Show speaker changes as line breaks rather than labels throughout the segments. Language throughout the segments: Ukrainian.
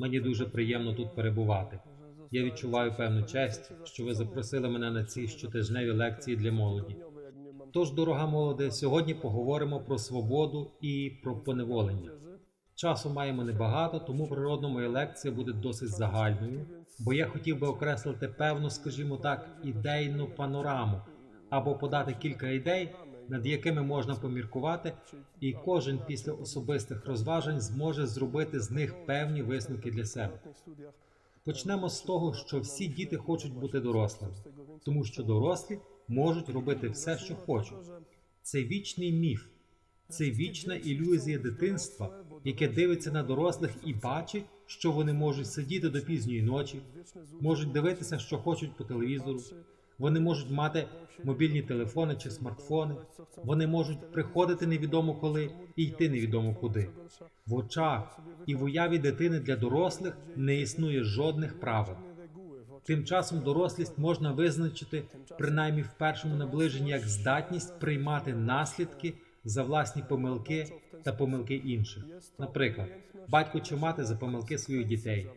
Мені дуже приємно тут перебувати. Я відчуваю певну честь, що ви запросили мене на ці щотижневі лекції для молоді. Тож, дорога молоде, сьогодні поговоримо про свободу і про поневолення. Часу маємо небагато, тому природно моя лекція буде досить загальною, бо я хотів би окреслити певну, скажімо так, ідейну панораму або подати кілька ідей, над якими можна поміркувати, і кожен після особистих розважень зможе зробити з них певні висновки для себе. Почнемо з того, що всі діти хочуть бути дорослими, тому що дорослі можуть робити все, що хочуть. Це вічний міф, це вічна ілюзія дитинства, яке дивиться на дорослих і бачить, що вони можуть сидіти до пізньої ночі, можуть дивитися, що хочуть по телевізору. Вони можуть мати мобільні телефони чи смартфони. Вони можуть приходити невідомо коли і йти невідомо куди. В очах і в уяві дитини для дорослих не існує жодних правил. Тим часом дорослість можна визначити принаймні в першому наближенні як здатність приймати наслідки за власні помилки та помилки інших. Наприклад, батько чи мати за помилки своїх дітей,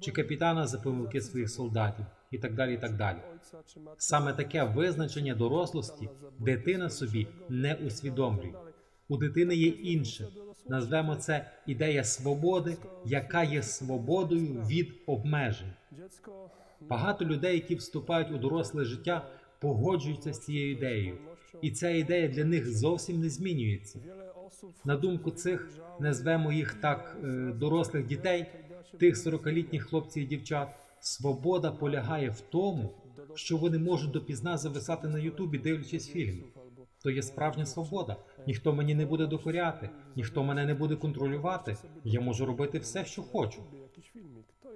чи капітана за помилки своїх солдатів, і так далі. і так далі. Саме таке визначення дорослості дитина собі не усвідомлює. У дитини є інше. Назвемо це ідея свободи, яка є свободою від обмежень. Багато людей, які вступають у доросле життя, погоджуються з цією ідеєю, і ця ідея для них зовсім не змінюється. На думку цих назвемо їх так е, дорослих дітей, тих 40-літніх хлопців і дівчат. Свобода полягає в тому, що вони можуть допізна зависати на Ютубі, дивлячись фільми. То є справжня свобода. Ніхто мені не буде докоряти, ніхто мене не буде контролювати. Я можу робити все, що хочу.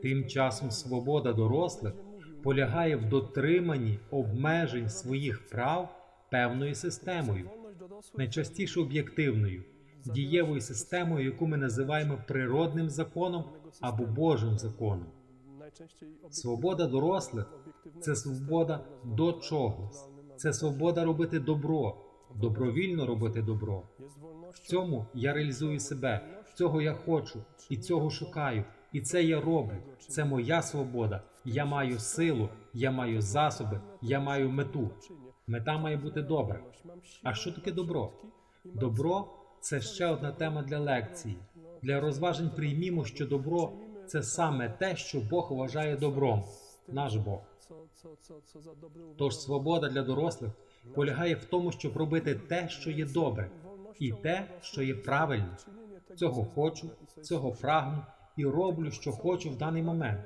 Тим часом свобода дорослих полягає в дотриманні обмежень своїх прав певною системою, найчастіше об'єктивною, дієвою системою, яку ми називаємо природним законом або Божим законом. Свобода дорослих це свобода до чогось, це свобода робити добро, добровільно робити добро. В цьому я реалізую себе, цього я хочу і цього шукаю, і це я роблю. Це моя свобода. Я маю силу, я маю засоби, я маю мету. Мета має бути добра. А що таке добро? Добро це ще одна тема для лекції. Для розважень приймімо, що добро це саме те, що Бог вважає добром, наш Бог. Тож свобода для дорослих полягає в тому, щоб робити те, що є добре, і те, що є правильно. Цього хочу, цього прагну і роблю, що хочу в даний момент.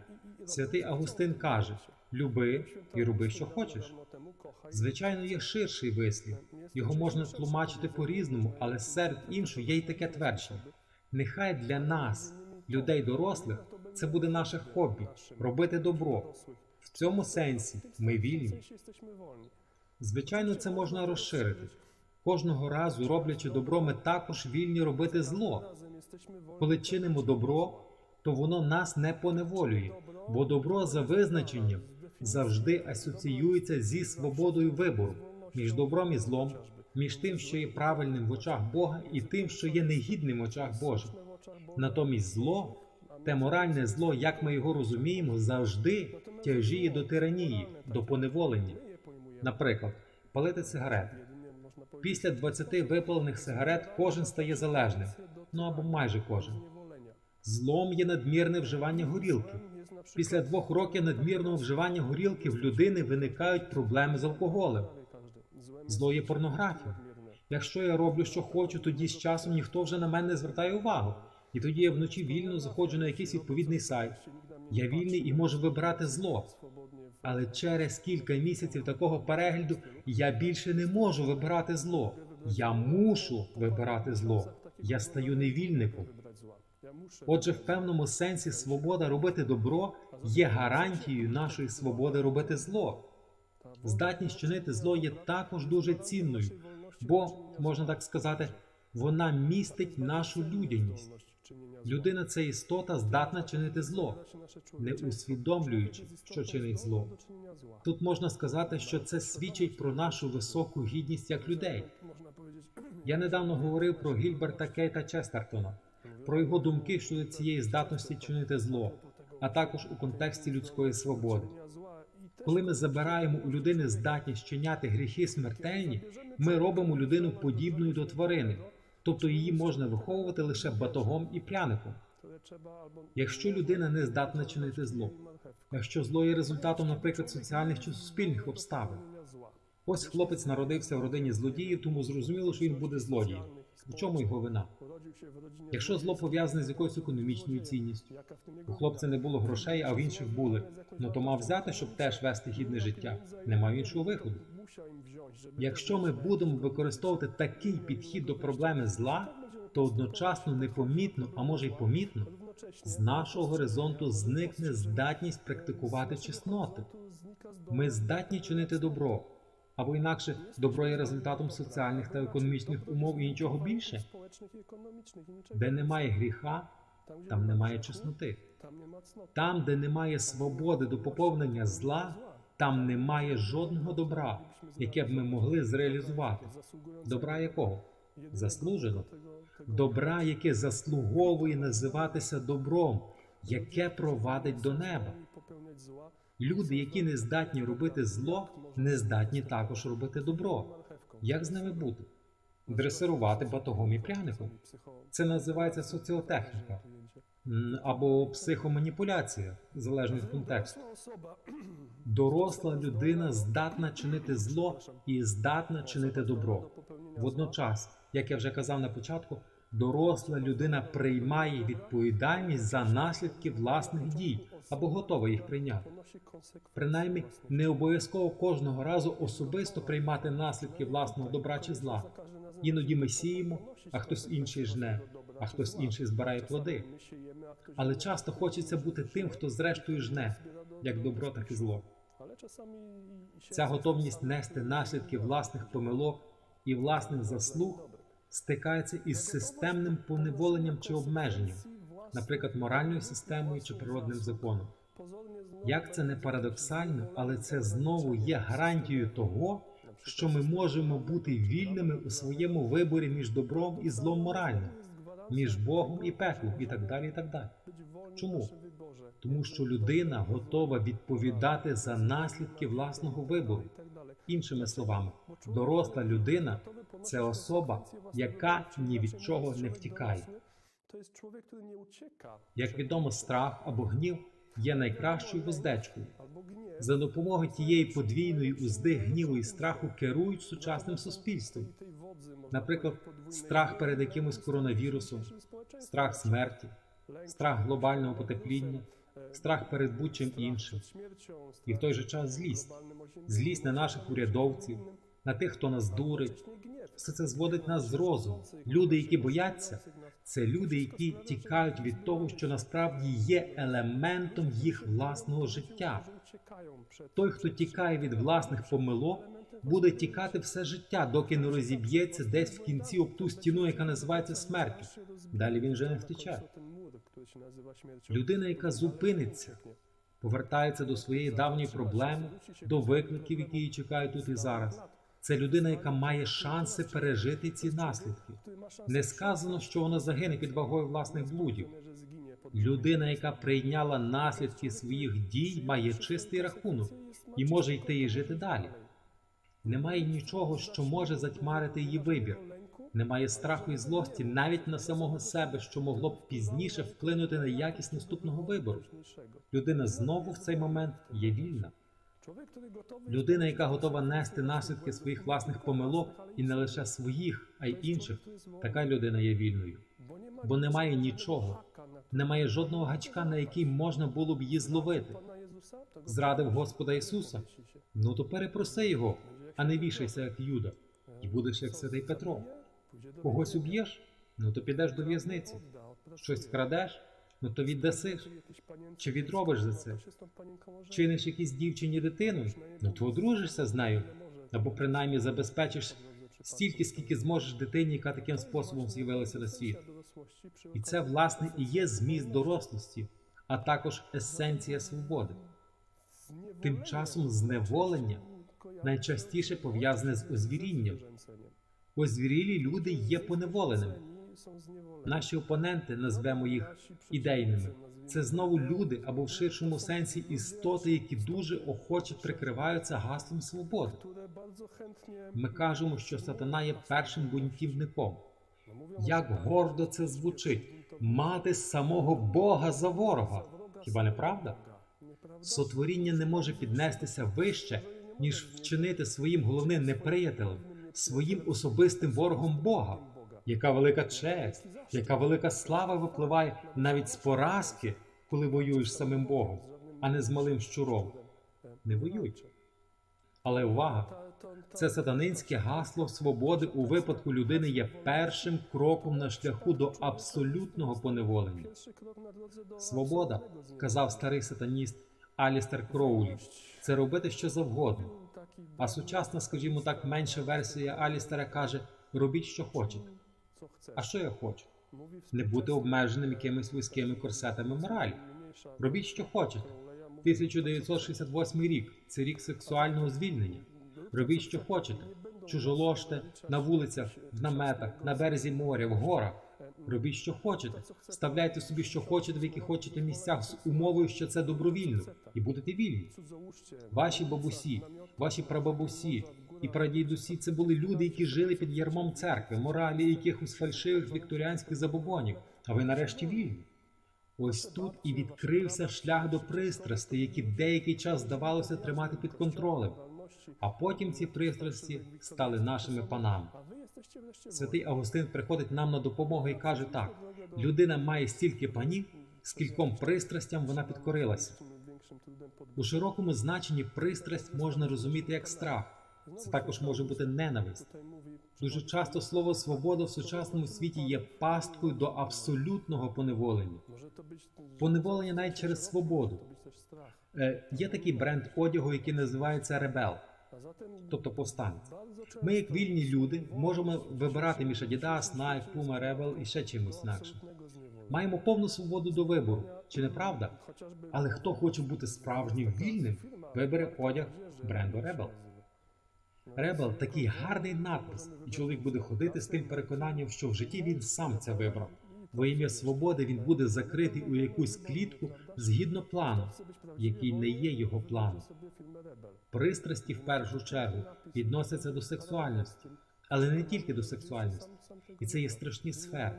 Святий Августин каже: люби і роби, що хочеш. Звичайно, є ширший вислів. Його можна тлумачити по-різному, але серед іншого є й таке твердження. Нехай для нас, людей дорослих, це буде наше хобі робити добро. В цьому сенсі ми вільні. Звичайно, це можна розширити. Кожного разу, роблячи добро, ми також вільні робити зло. Коли чинимо добро, то воно нас не поневолює, бо добро за визначенням завжди асоціюється зі свободою вибору між добром і злом, між тим, що є правильним в очах Бога, і тим, що є негідним в очах Божих. Натомість зло, те моральне зло, як ми його розуміємо, завжди тяжіє до тиранії, до поневолення. Наприклад, палити сигарети. Після 20 випалених сигарет кожен стає залежним, ну або майже кожен. Злом є надмірне вживання горілки. Після двох років надмірного вживання горілки в людини виникають проблеми з алкоголем. Зло є порнографія. Якщо я роблю, що хочу, тоді з часом ніхто вже на мене не звертає увагу. І тоді я вночі вільно заходжу на якийсь відповідний сайт. Я вільний і можу вибирати зло. Але через кілька місяців такого перегляду я більше не можу вибирати зло. Я мушу вибирати зло. Я стаю невільником. Отже, в певному сенсі свобода робити добро є гарантією нашої свободи робити зло. Здатність чинити зло є також дуже цінною, бо можна так сказати, вона містить нашу людяність. Людина це істота здатна чинити зло, не усвідомлюючи, що чинить зло. Тут можна сказати, що це свідчить про нашу високу гідність як людей. Я недавно говорив про Гільберта Кейта Честертона. Про його думки щодо цієї здатності чинити зло, а також у контексті людської свободи. Коли ми забираємо у людини здатність чиняти гріхи смертельні, ми робимо людину подібною до тварини, тобто її можна виховувати лише батогом і пряником. Якщо людина не здатна чинити зло, якщо зло є результатом, наприклад, соціальних чи суспільних обставин. Ось хлопець народився в родині злодіїв, тому зрозуміло, що він буде злодієм. В чому його вина? Якщо зло пов'язане з якоюсь економічною цінністю, у хлопця не було грошей, а в інших були, ну то мав взяти, щоб теж вести гідне життя. Немає іншого виходу. Якщо ми будемо використовувати такий підхід до проблеми зла, то одночасно непомітно, а може й помітно, з нашого горизонту зникне здатність практикувати чесноти. Ми здатні чинити добро, або інакше добро є результатом соціальних та економічних умов і нічого більше. Де немає гріха, там немає чесноти. Там, де немає свободи до поповнення зла, там немає жодного добра, яке б ми могли зреалізувати. Добра якого? Заслужено. Добра, яке заслуговує називатися добром, яке провадить до неба. Люди, які не здатні робити зло, не здатні також робити добро. Як з ними бути? Дресирувати батогом і пряником. Це називається соціотехніка або психоманіпуляція, залежно від контексту. Доросла людина здатна чинити зло і здатна чинити добро. Водночас, як я вже казав на початку, доросла людина приймає відповідальність за наслідки власних дій або готова їх прийняти. Принаймні, не обов'язково кожного разу особисто приймати наслідки власного добра чи зла. Іноді ми сіємо, а хтось інший жне, а хтось інший збирає плоди. Але часто хочеться бути тим, хто зрештою жне, як добро, так і зло. Ця готовність нести наслідки власних помилок і власних заслуг стикається із системним поневоленням чи обмеженням, наприклад, моральною системою чи природним законом. Як це не парадоксально, але це знову є гарантією того, що ми можемо бути вільними у своєму виборі між добром і злом моральним, між Богом і пеклом, і так далі. і так далі. Чому? Тому що людина готова відповідати за наслідки власного вибору. Іншими словами, доросла людина це особа, яка ні від чого не втікає. Як відомо, страх або гнів є найкращою вуздечкою. За допомогою тієї подвійної узди гніву і страху керують сучасним суспільством. Наприклад, страх перед якимось коронавірусом, страх смерті, страх глобального потепління, страх перед будь-чим іншим, і в той же час злість, злість на наших урядовців, на тих, хто нас дурить. Все це зводить нас з розуму. Люди, які бояться, це люди, які тікають від того, що насправді є елементом їх власного життя. Той, хто тікає від власних помилок, буде тікати все життя, доки не розіб'ється десь в кінці об ту стіну, яка називається смертю. Далі він вже не втече. Людина, яка зупиниться, повертається до своєї давньої проблеми, до викликів, які її чекають тут і зараз. Це людина, яка має шанси пережити ці наслідки. Не сказано, що вона загине під вагою власних блудів. Людина, яка прийняла наслідки своїх дій, має чистий рахунок і може йти і жити далі. Немає нічого, що може затьмарити її вибір. Немає страху і злості навіть на самого себе, що могло б пізніше вплинути на якість наступного вибору. Людина знову в цей момент є вільна. Людина, яка готова нести наслідки своїх власних помилок, і не лише своїх, а й інших, така людина є вільною, бо немає нічого, немає жодного гачка, на який можна було б її зловити. Зрадив Господа Ісуса. Ну то перепроси його, а не вішайся, як Юда, і будеш як святий Петро. Когось уб'єш, ну то підеш до в'язниці. Щось вкрадеш, ну то віддасиш. Чи відробиш за це? Чиниш якійсь дівчині дитину, ну то одружишся з нею, або принаймні забезпечиш стільки, скільки зможеш дитині, яка таким способом з'явилася на світ. І це, власне, і є зміст дорослості, а також есенція свободи. Тим часом зневолення найчастіше пов'язане з озвірінням. Озвірілі люди є поневоленими. Наші опоненти, назвемо їх ідейними, це знову люди або в ширшому сенсі істоти, які дуже охоче прикриваються гаслом свободи. Ми кажемо, що сатана є першим бунтівником. Як гордо це звучить мати самого Бога за ворога. Хіба не правда? Сотворіння не може піднестися вище, ніж вчинити своїм головним неприятелем, своїм особистим ворогом Бога. Яка велика честь, яка велика слава випливає навіть з поразки, коли воюєш з самим Богом, а не з малим щуром. Не воюй. Але увага! Це сатанинське гасло свободи у випадку людини є першим кроком на шляху до абсолютного поневолення. Свобода, казав старий сатаніст Алістер Кроулі, це робити що завгодно. А сучасна, скажімо так, менша версія Алістера каже: робіть, що хочете. А що я хочу? Не бути обмеженим якимись вузькими корсетами моралі. Робіть, що хочете. 1968 рік це рік сексуального звільнення. Робіть, що хочете. Чужоложте на вулицях, в наметах, на березі моря, в горах. Робіть, що хочете. Вставляйте собі, що хочете, в які хочете місцях з умовою, що це добровільно, і будете вільні. Ваші бабусі, ваші прабабусі і прадідусі це були люди, які жили під ярмом церкви, моралі якихось фальшивих вікторіанських забобонів. А ви нарешті вільні. Ось тут і відкрився шлях до пристрастей, які деякий час здавалося тримати під контролем. А потім ці пристрасті стали нашими панами. Святий Августин приходить нам на допомогу і каже так: людина має стільки панів, скільком пристрастям вона підкорилася. У широкому значенні пристрасть можна розуміти як страх. Це також може бути ненависть. Дуже часто слово свобода в сучасному світі є пасткою до абсолютного поневолення. Поневолення навіть через свободу. Е, є такий бренд одягу, який називається Ребел, тобто повстанець. Ми, як вільні люди, можемо вибирати між Adidas, Nike, Puma, Rebel і ще чимось інакшим. Маємо повну свободу до вибору, чи не правда? Але хто хоче бути справжнім вільним, вибере одяг бренду Rebel. Ребел такий гарний надпис, і чоловік буде ходити з тим переконанням, що в житті він сам це вибрав. Во ім'я свободи він буде закритий у якусь клітку згідно плану, який не є його планом. Пристрасті в першу чергу відносяться до сексуальності, але не тільки до сексуальності, і це є страшні сфери.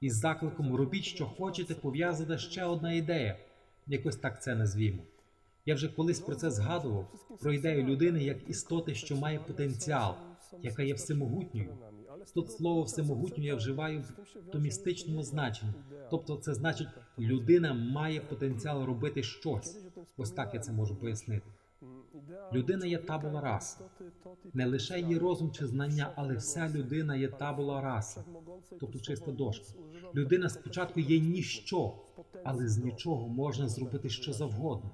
Із закликом робіть, що хочете, пов'язана ще одна ідея. Якось так це назвімо. Я вже колись про це згадував про ідею людини як істоти, що має потенціал, яка є всемогутньою. Тут слово всемогутньо я вживаю в томістичному значенні. Тобто, це значить, людина має потенціал робити щось. Ось так я це можу пояснити. Людина є табула раса. Не лише її розум чи знання, але вся людина є табула раса, тобто чиста дошка. Людина спочатку є ніщо, але з нічого можна зробити що завгодно.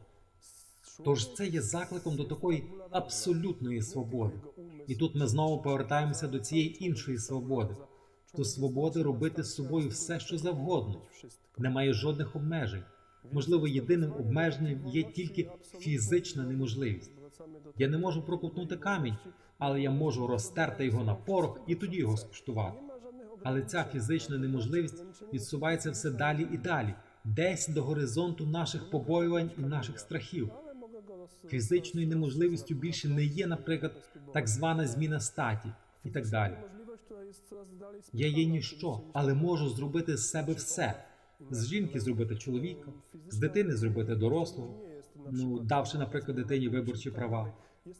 Тож це є закликом до такої абсолютної свободи. І тут ми знову повертаємося до цієї іншої свободи, до свободи робити з собою все, що завгодно. Немає жодних обмежень. Можливо, єдиним обмеженням є тільки фізична неможливість. Я не можу проковтнути камінь, але я можу розтерти його на порох і тоді його скуштувати. Але ця фізична неможливість відсувається все далі і далі, десь до горизонту наших побоювань і наших страхів. Фізичною неможливістю більше не є, наприклад, так звана зміна статі і так далі. Я є ніщо, але можу зробити з себе все. З жінки зробити чоловіка, з дитини зробити дорослого, ну давши, наприклад, дитині виборчі права.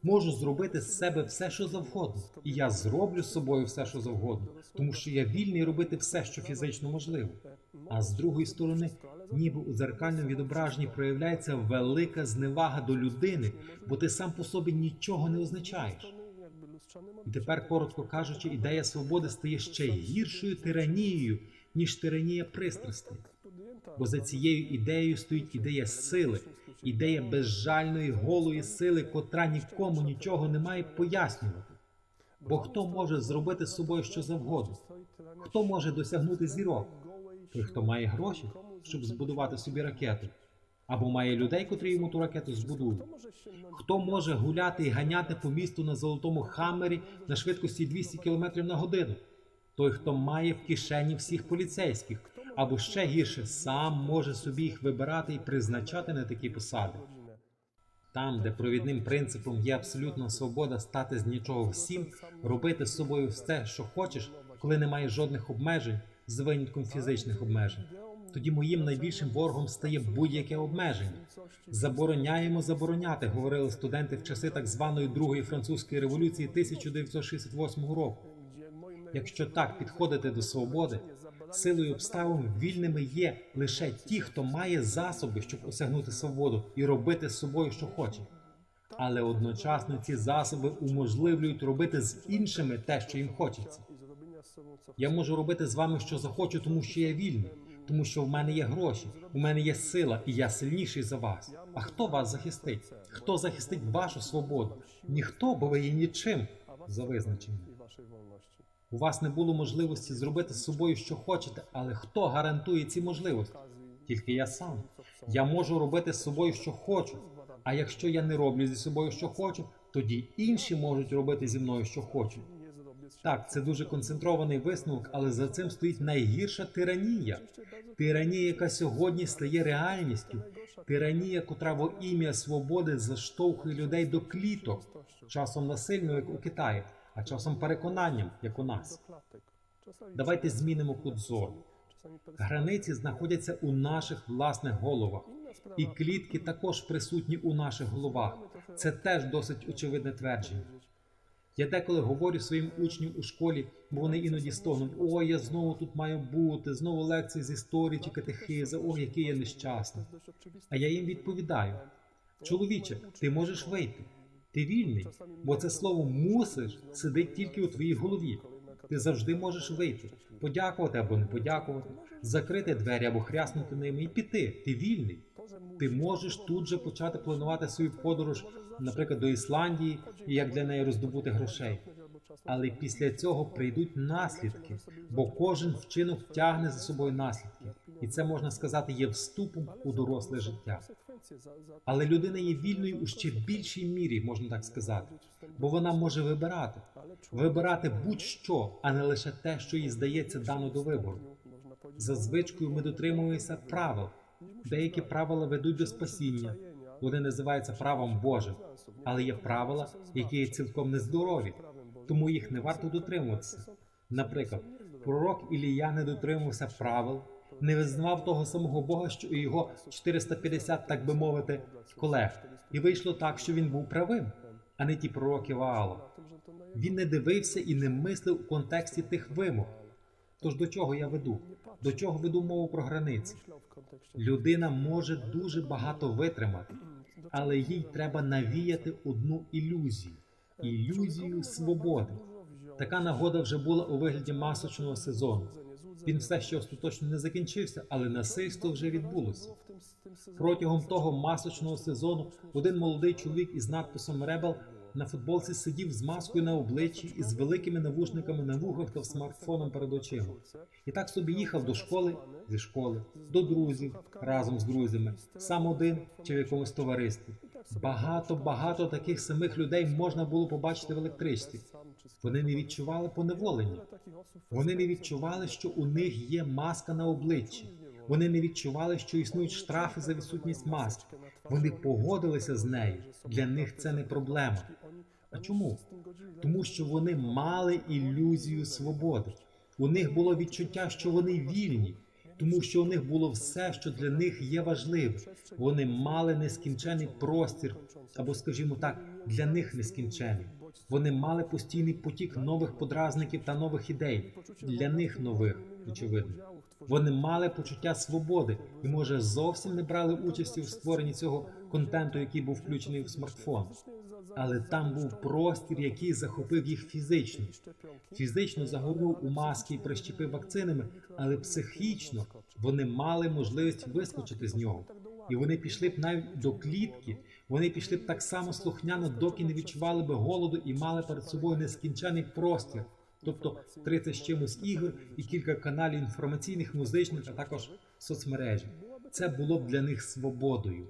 Можу зробити з себе все, що завгодно, і я зроблю з собою все, що завгодно, тому що я вільний робити все, що фізично можливо. А з другої сторони, ніби у дзеркальному відображенні проявляється велика зневага до людини, бо ти сам по собі нічого не означаєш. І тепер, коротко кажучи, ідея свободи стає ще гіршою тиранією, ніж тиранія пристрастей. Бо за цією ідеєю стоїть ідея сили, ідея безжальної голої сили, котра нікому нічого не має пояснювати. Бо хто може зробити з собою що завгодно? Хто може досягнути зірок? Той, хто має гроші, щоб збудувати собі ракету, або має людей, котрі йому ту ракету збудують. Хто може гуляти і ганяти по місту на золотому хаммері на швидкості 200 км на годину? той, хто має в кишені всіх поліцейських, або ще гірше, сам може собі їх вибирати і призначати на такі посади. Там, де провідним принципом є абсолютна свобода стати з нічого всім, робити з собою все, що хочеш, коли немає жодних обмежень, з винятком фізичних обмежень. Тоді моїм найбільшим ворогом стає будь-яке обмеження. Забороняємо забороняти, говорили студенти в часи так званої Другої французької революції 1968 року. Якщо так підходити до свободи, силою обставин вільними є лише ті, хто має засоби, щоб осягнути свободу і робити з собою, що хоче. Але одночасно ці засоби уможливлюють робити з іншими те, що їм хочеться. Я можу робити з вами, що захочу, тому що я вільний, тому що в мене є гроші, у мене є сила, і я сильніший за вас. А хто вас захистить? Хто захистить вашу свободу? Ніхто, бо ви є нічим за визначенням. У вас не було можливості зробити з собою, що хочете, але хто гарантує ці можливості? Тільки я сам. Я можу робити з собою, що хочу. А якщо я не роблю зі собою, що хочу, тоді інші можуть робити зі мною, що хочуть. Так, це дуже концентрований висновок, але за цим стоїть найгірша тиранія. Тиранія, яка сьогодні стає реальністю. Тиранія, котра во ім'я свободи заштовхує людей до кліток, часом насильно, як у Китаї, а часом переконанням, як у нас. Давайте змінимо кут зору. Границі знаходяться у наших власних головах, і клітки також присутні у наших головах. Це теж досить очевидне твердження. Я деколи говорю своїм учням у школі, бо вони іноді стогнуть: ой, я знову тут маю бути, знову лекції з історії чи катехиза, ой, який я нещасний. А я їм відповідаю: чоловіче, ти можеш вийти, ти вільний, бо це слово мусиш сидить тільки у твоїй голові. Ти завжди можеш вийти, подякувати або не подякувати, закрити двері або хряснути ними і піти. Ти вільний. Ти можеш тут же почати планувати свою подорож, наприклад, до Ісландії, і як для неї роздобути грошей. Але після цього прийдуть наслідки, бо кожен вчинок тягне за собою наслідки, і це можна сказати є вступом у доросле життя. Але людина є вільною у ще більшій мірі, можна так сказати, бо вона може вибирати, вибирати будь-що, а не лише те, що їй здається дано до вибору. За звичкою ми дотримуємося правил. Деякі правила ведуть до спасіння. Вони називаються правом Божим, але є правила, які є цілком нездорові, тому їх не варто дотримуватися. Наприклад, пророк Ілія не дотримувався правил, не визнавав того самого Бога, що і його 450, так би мовити, колег. І вийшло так, що він був правим, а не ті пророки Ваала. Він не дивився і не мислив у контексті тих вимог. Тож до чого я веду? До чого веду мову про границі? Людина може дуже багато витримати, але їй треба навіяти одну ілюзію ілюзію свободи. Така нагода вже була у вигляді масочного сезону. Він все ще остаточно не закінчився, але насильство вже відбулося. Протягом того масочного сезону один молодий чоловік із надписом Ребел на футболці сидів з маскою на обличчі і з великими навушниками на вухах та смартфоном перед очима. І так собі їхав до школи зі школи, до друзів разом з друзями, сам один чи в якомусь товаристві. Багато багато таких самих людей можна було побачити в електричці. Вони не відчували поневолення. Вони не відчували, що у них є маска на обличчі. Вони не відчували, що існують штрафи за відсутність маски. Вони погодилися з нею. Для них це не проблема. А чому? Тому що вони мали ілюзію свободи. У них було відчуття, що вони вільні, тому що у них було все, що для них є важливе. Вони мали нескінчений простір, або, скажімо так, для них нескінчений. Вони мали постійний потік нових подразників та нових ідей. Для них нових, очевидно. Вони мали почуття свободи і, може, зовсім не брали участі в створенні цього контенту, який був включений в смартфон. Але там був простір, який захопив їх фізично. Фізично загорнув у маски і прищепив вакцинами, але психічно вони мали можливість вискочити з нього. І вони пішли б навіть до клітки. Вони пішли б так само слухняно, доки не відчували би голоду і мали перед собою нескінчений простір. Тобто 30 з чимось ігор і кілька каналів інформаційних, музичних, а також соцмережі. Це було б для них свободою.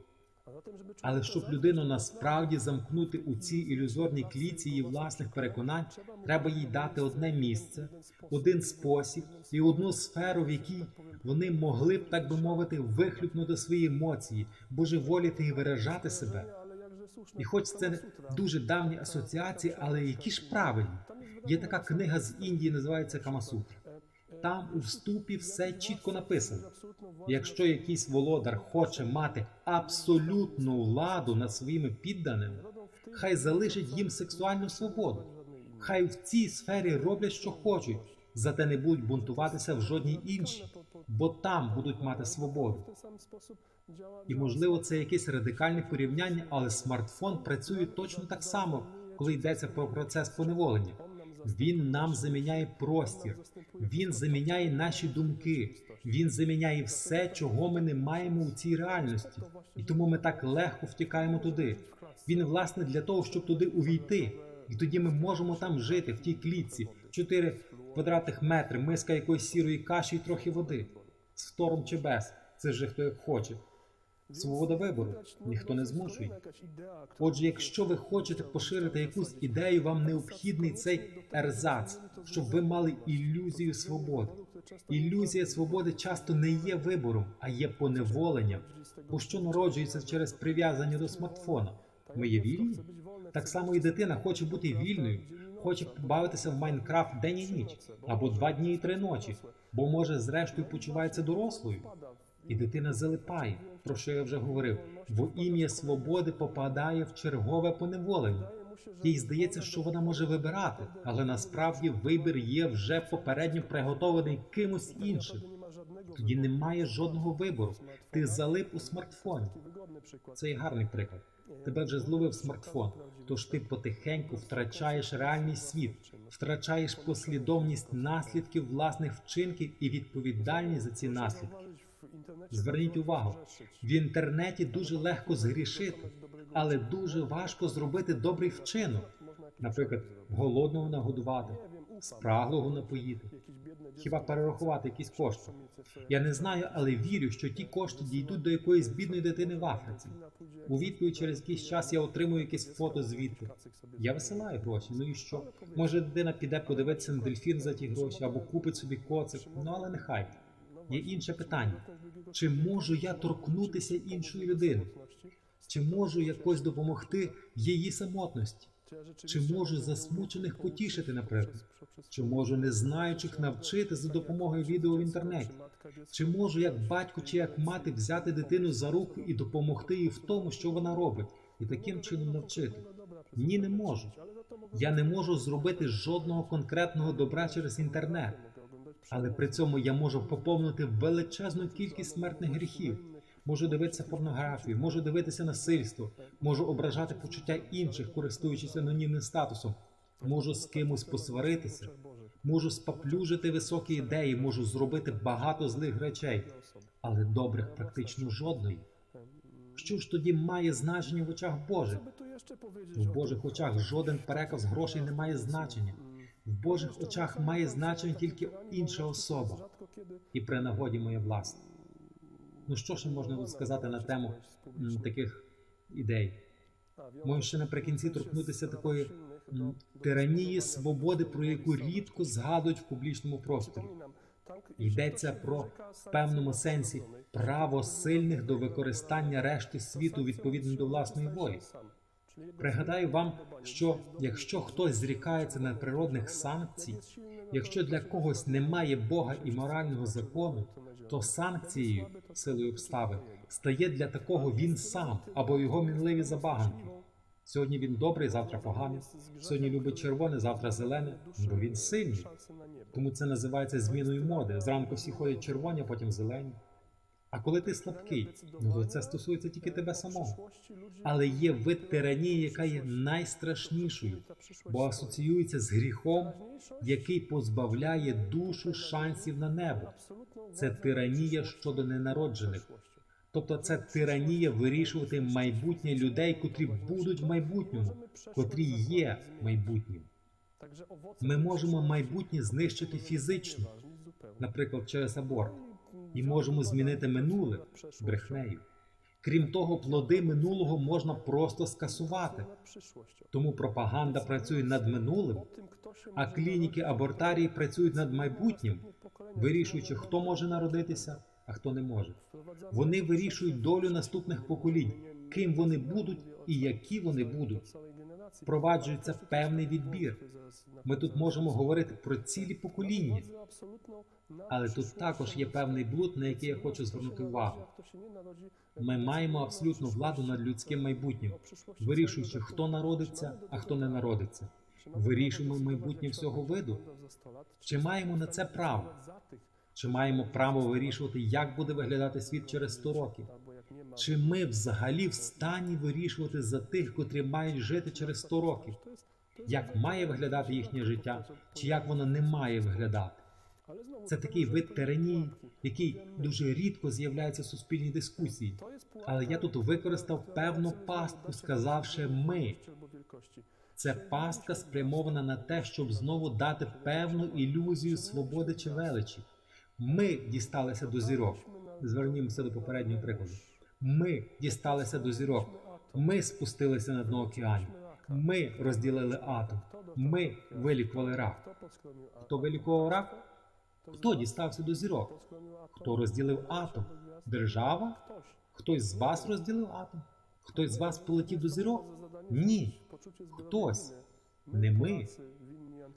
Але щоб людину насправді замкнути у цій ілюзорній кліці її власних переконань, треба їй дати одне місце, один спосіб і одну сферу, в якій вони могли б, так би мовити, вихлюпнути свої емоції, божеволіти і виражати себе. І хоч це дуже давні асоціації, але які ж правильні. Є така книга з Індії, називається Камасутра. Там у вступі все чітко написано. Якщо якийсь володар хоче мати абсолютну владу над своїми підданими, хай залишить їм сексуальну свободу. Хай в цій сфері роблять, що хочуть, зате не будуть бунтуватися в жодній іншій, бо там будуть мати свободу. І можливо, це якесь радикальне порівняння, але смартфон працює точно так само, коли йдеться про процес поневолення. Він нам заміняє простір, він заміняє наші думки, він заміняє все, чого ми не маємо у цій реальності, і тому ми так легко втікаємо туди. Він власне для того, щоб туди увійти, і тоді ми можемо там жити в тій клітці, 4 квадратних метри, миска якоїсь сірої каші і трохи води, з втором чи без. Це ж хто як хоче. Свобода вибору ніхто не змушує. Отже, якщо ви хочете поширити якусь ідею, вам необхідний цей ерзац, щоб ви мали ілюзію свободи. Ілюзія свободи часто не є вибором, а є поневоленням, бо що народжується через прив'язання до смартфона. Ми є вільні? Так само і дитина хоче бути вільною, хоче бавитися в Майнкрафт день і ніч, або два дні і три ночі, бо може зрештою почувається дорослою. І дитина залипає, про що я вже говорив, бо ім'я свободи попадає в чергове поневолення. Їй здається, що вона може вибирати, але насправді вибір є вже попередньо приготований кимось іншим. Тоді немає жодного вибору. Ти залип у смартфоні. Це є гарний приклад. Тебе вже зловив смартфон, тож ти потихеньку втрачаєш реальний світ, втрачаєш послідовність наслідків власних вчинків і відповідальність за ці наслідки. Зверніть увагу, в інтернеті дуже легко згрішити, але дуже важко зробити добрий вчинок. Наприклад, голодного нагодувати, спраглого напоїти, хіба перерахувати якісь кошти. Я не знаю, але вірю, що ті кошти дійдуть до якоїсь бідної дитини в Африці. У відповідь через якийсь час я отримую якесь фото звідти. Я висилаю гроші. Ну і що? Може, дитина піде подивитися на дельфін за ті гроші або купить собі коцик. Ну але нехай. Є інше питання: чи можу я торкнутися іншої людини? Чи можу якось допомогти її самотності? Чи можу засмучених потішити, наприклад? Чи можу незнаючих навчити за допомогою відео в інтернеті? Чи можу як батько чи як мати взяти дитину за руку і допомогти їй в тому, що вона робить, і таким чином навчити? Ні, не можу. Я не можу зробити жодного конкретного добра через інтернет, але при цьому я можу поповнити величезну кількість смертних гріхів. Можу дивитися порнографію, можу дивитися насильство, можу ображати почуття інших, користуючись анонімним статусом, можу з кимось посваритися, можу споплюжити високі ідеї, можу зробити багато злих речей, але добрих практично жодної. Що ж тоді має значення в очах Божих? В Божих очах жоден переказ грошей не має значення. В Божих очах має значення тільки інша особа, і при нагоді моє власне. Ну що ще можна сказати на тему таких ідей? Можу ще наприкінці торкнутися такої тиранії свободи, про яку рідко згадують в публічному просторі. Йдеться про в певному сенсі право сильних до використання решти світу відповідно до власної волі. Пригадаю вам, що якщо хтось зрікається надприродних санкцій, якщо для когось немає Бога і морального закону, то санкцією силою обставин стає для такого він сам або його мінливі забаганки. Сьогодні він добрий, завтра поганий. Сьогодні любить червоне, завтра зелене, бо він сильний. Тому це називається зміною моди. Зранку всі ходять червоні, а потім зелені. А коли ти слабкий, ну то це стосується тільки тебе самого. Але є вид тиранії, яка є найстрашнішою, бо асоціюється з гріхом, який позбавляє душу шансів на небо. Це тиранія щодо ненароджених. Тобто це тиранія вирішувати майбутнє людей, котрі будуть в майбутньому, котрі є майбутнім. Ми можемо майбутнє знищити фізично, наприклад, через аборт, і можемо змінити минуле брехнею. Крім того, плоди минулого можна просто скасувати. Тому пропаганда працює над минулим, а клініки абортарії працюють над майбутнім, вирішуючи, хто може народитися, а хто не може. Вони вирішують долю наступних поколінь, ким вони будуть і які вони будуть. Впроваджується певний відбір. Ми тут можемо говорити про цілі покоління, але тут також є певний блуд, на який я хочу звернути увагу. Ми маємо абсолютну владу над людським майбутнім, вирішуючи, хто народиться, а хто не народиться. Вирішуємо майбутнє всього виду. Чи маємо на це право? Чи маємо право вирішувати, як буде виглядати світ через 100 років? Чи ми взагалі в стані вирішувати за тих, котрі мають жити через 100 років? Як має виглядати їхнє життя, чи як воно не має виглядати? Це такий вид тиранії, який дуже рідко з'являється в суспільній дискусії. Але я тут використав певну пастку, сказавши ми. Це пастка спрямована на те, щоб знову дати певну ілюзію свободи чи величі. Ми дісталися до зірок. Звернімося до попереднього прикладу. Ми дісталися до зірок. Ми спустилися на дно океанів. Ми розділили атом. Ми вилікували рак. Хто вилікував рак? Хто дістався до зірок? Хто розділив атом? Держава? Хтось з вас розділив атом? Хтось з вас полетів до зірок? Ні. Хтось. Не ми.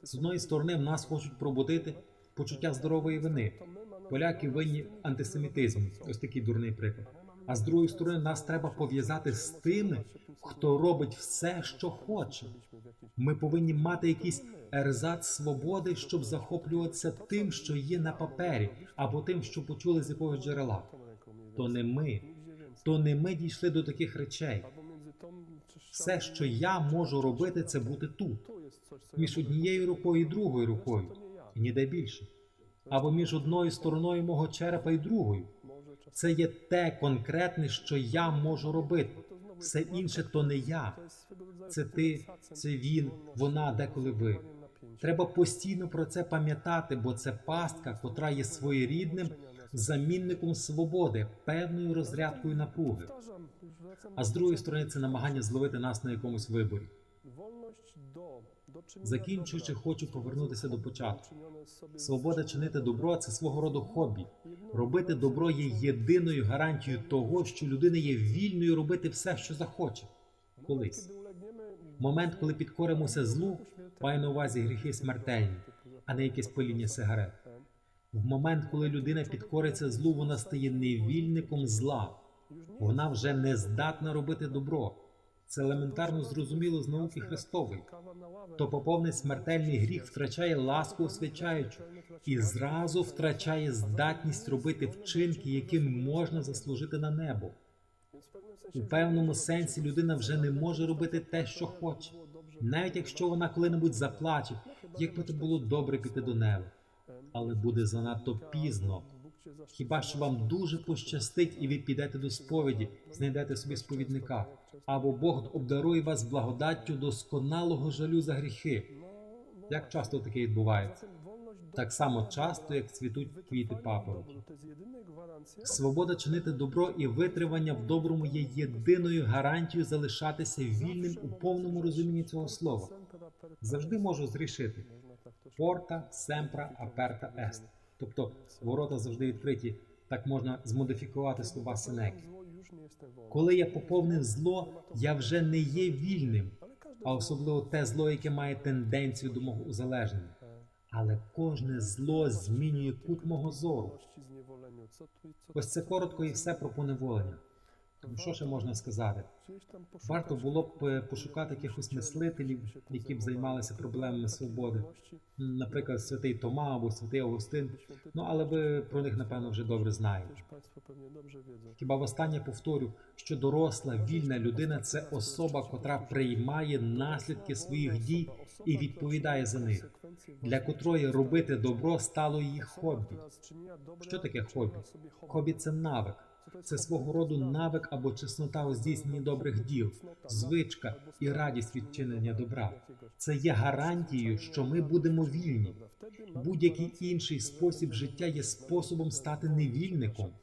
З одної сторони, в нас хочуть пробудити почуття здорової вини. Поляки винні в антисемітизмі. Ось такий дурний приклад. А з другої сторони, нас треба пов'язати з тими, хто робить все, що хоче. Ми повинні мати якийсь ерзац свободи, щоб захоплюватися тим, що є на папері, або тим, що почули з якогось джерела. То не ми, то не ми дійшли до таких речей. Все, що я можу робити, це бути тут, між однією рукою і другою рукою, і ніде більше, або між одною стороною мого черепа і другою. Це є те конкретне, що я можу робити. Все інше то не я. Це ти, це він, вона, деколи ви. Треба постійно про це пам'ятати, бо це пастка, котра є своєрідним замінником свободи, певною розрядкою напруги. А з другої сторони, це намагання зловити нас на якомусь виборі. Закінчуючи, хочу повернутися до початку. Свобода чинити добро це свого роду хобі. Робити добро є єдиною гарантією того, що людина є вільною робити все, що захоче. Колись момент, коли підкоримося злу, має на увазі гріхи смертельні, а не якесь паління сигарет. В момент, коли людина підкориться злу, вона стає невільником зла. Вона вже не здатна робити добро. Це елементарно зрозуміло з науки Христової. То поповний смертельний гріх втрачає ласку освячаючу і зразу втрачає здатність робити вчинки, яким можна заслужити на небо. У певному сенсі людина вже не може робити те, що хоче, навіть якщо вона коли-небудь заплаче, як би то було добре піти до неба, але буде занадто пізно. Хіба що вам дуже пощастить, і ви підете до сповіді, знайдете собі сповідника, або Бог обдарує вас благодаттю досконалого жалю за гріхи. Як часто таке відбувається? Так само часто, як цвітуть квіти папороті. Свобода чинити добро і витривання в доброму є єдиною гарантією залишатися вільним у повному розумінні цього слова. Завжди можу зрішити. Порта, семпра, аперта, ест. Тобто ворота завжди відкриті. Так можна змодифікувати слова Сенеки. Коли я поповнив зло, я вже не є вільним, а особливо те зло, яке має тенденцію до мого узалежнення. Але кожне зло змінює кут мого зору. Ось це коротко і все про поневолення. Що ще можна сказати? Варто було б е, пошукати якихось мислителів, які б займалися проблемами свободи, наприклад, святий Тома або святий Августин. Ну але ви про них напевно вже добре знаєте. Хіба востаннє повторю, що доросла вільна людина це особа, котра приймає наслідки своїх дій і відповідає за них, для котрої робити добро стало її хобі. Що таке хобі? Хобі це навик. Це свого роду навик або чеснота у здійсненні добрих діл, звичка і радість від чинення добра. Це є гарантією, що ми будемо вільні. Будь-який інший спосіб життя є способом стати невільником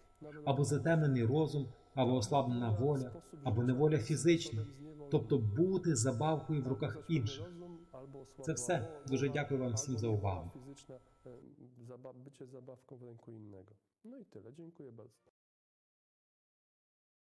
або затемнений розум, або ослаблена воля, або неволя фізична, тобто бути забавкою в руках інших. Це все. Дуже дякую вам всім за увагу.
Fizyczna, e, zaba- bycie zabawką w ręku innego. No i tyle. Bardzo.